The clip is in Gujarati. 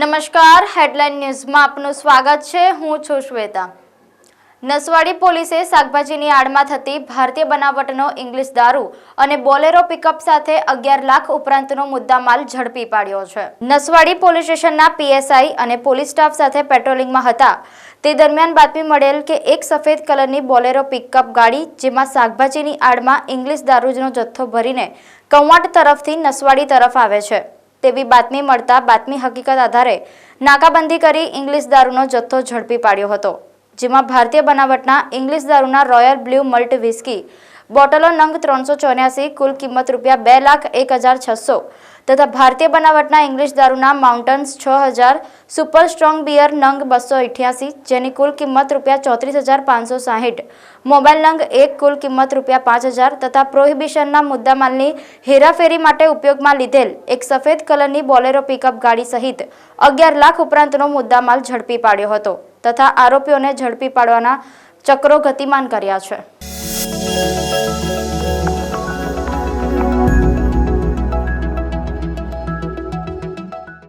નમસ્કાર હેડલાઇન ન્યૂઝમાં આપનું સ્વાગત છે. હું છું શ્વેતા. નસવાડી પોલીસે શાકભાજીની આડમાં થતી ભારતીય બનાવટનો ઇંગ્લિશ દારૂ અને બોલેરો પિકઅપ સાથે અગિયાર લાખ ઉપરાંતનો મુદ્દામાલ ઝડપી પાડ્યો છે. નસવાડી પોલીસ સ્ટેશનના પીએસઆઈ અને પોલીસ સ્ટાફ સાથે પેટ્રોલિંગમાં હતા. તે દરમિયાન બાતમી મળેલ કે એક સફેદ કલરની બોલેરો પિકઅપ ગાડી, જેમાં શાકભાજીની આડમાં ઇંગ્લિશ દારૂનો જથ્થો ભરીને કવાંટ તરફથી નસવાડી તરફ આવે છે. તેવી બાતમી મળતા બાતમી હકીકત આધારે નાકાબંધી કરી ઇંગ્લિશ દારૂનો જથ્થો ઝડપી પાડ્યો હતો, જેમાં ભારતીય બનાવટના ઇંગ્લિશ દારૂના રોયલ બ્લુ મલ્ટ વિસ્કી બોટલો નંગ ત્રણસો ચોર્યાસી, કુલ કિંમત રૂપિયા બે લાખ એક હજાર છસો. તથા ભારતીય બનાવટના ઇંગ્લિશ દારૂના માઉન્ટન્સ છ હજાર, સુપર સ્ટ્રોંગ બિયર નંગ બસો અઠ્યાસી, જેની કુલ કિંમત રૂપિયા ચોત્રીસ હજાર પાંચસો સાહીઠ. મોબાઈલ નંગ એક કુલ કિંમત રૂપિયા પાંચ હજાર તથા પ્રોહિબિશનના મુદ્દામાલની હેરાફેરી માટે ઉપયોગમાં લીધેલ એક સફેદ કલરની બોલેરો પિકઅપ ગાડી સહિત અગિયાર લાખ ઉપરાંતનો મુદ્દામાલ ઝડપી પાડ્યો હતો તથા આરોપીઓને ઝડપી પાડવાના ચક્રો ગતિમાન કર્યા છે.